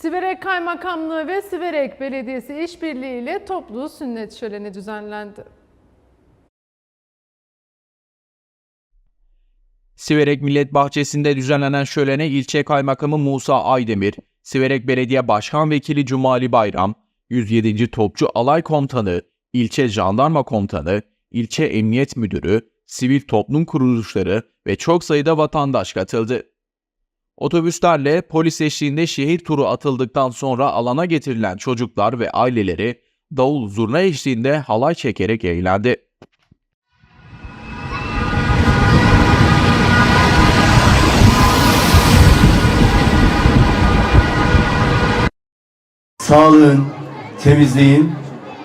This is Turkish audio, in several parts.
Siverek Kaymakamlığı ve Siverek Belediyesi işbirliğiyle toplu sünnet şöleni düzenlendi. Siverek Millet Bahçesi'nde düzenlenen şölene ilçe kaymakamı Musa Aydemir, Siverek Belediye Başkan Vekili Cumali Bayram, 107. Topçu Alay Komutanı, ilçe Jandarma Komutanı, ilçe Emniyet Müdürü, sivil toplum kuruluşları ve çok sayıda vatandaş katıldı. Otobüslerle polis eşliğinde şehir turu atıldıktan sonra alana getirilen çocuklar ve aileleri davul zurna eşliğinde halay çekerek eğlendi. sağlığın, temizliğin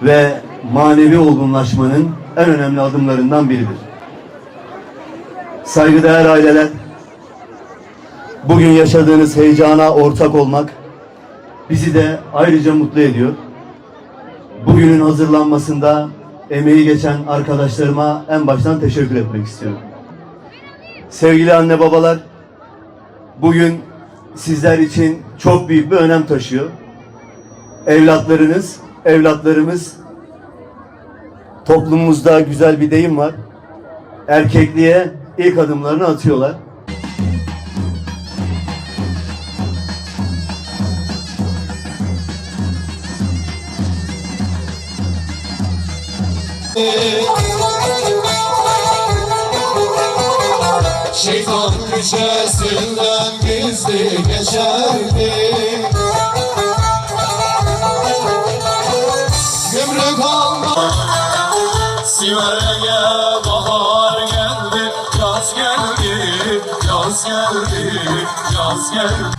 ve manevi olgunlaşmanın en önemli adımlarından biridir. Saygıdeğer aileler, bugün yaşadığınız heyecana ortak olmak bizi de ayrıca mutlu ediyor. Bugünün hazırlanmasında emeği geçen arkadaşlarıma en baştan teşekkür etmek istiyorum. Sevgili anne babalar, bugün sizler için çok büyük bir önem taşıyor evlatlarınız, evlatlarımız toplumumuzda güzel bir deyim var. Erkekliğe ilk adımlarını atıyorlar. Şeytan köşesinden gizli geçerdi. Gümrük alma Siver'e bahar geldi. Yaz geldi, yaz geldi, yaz geldi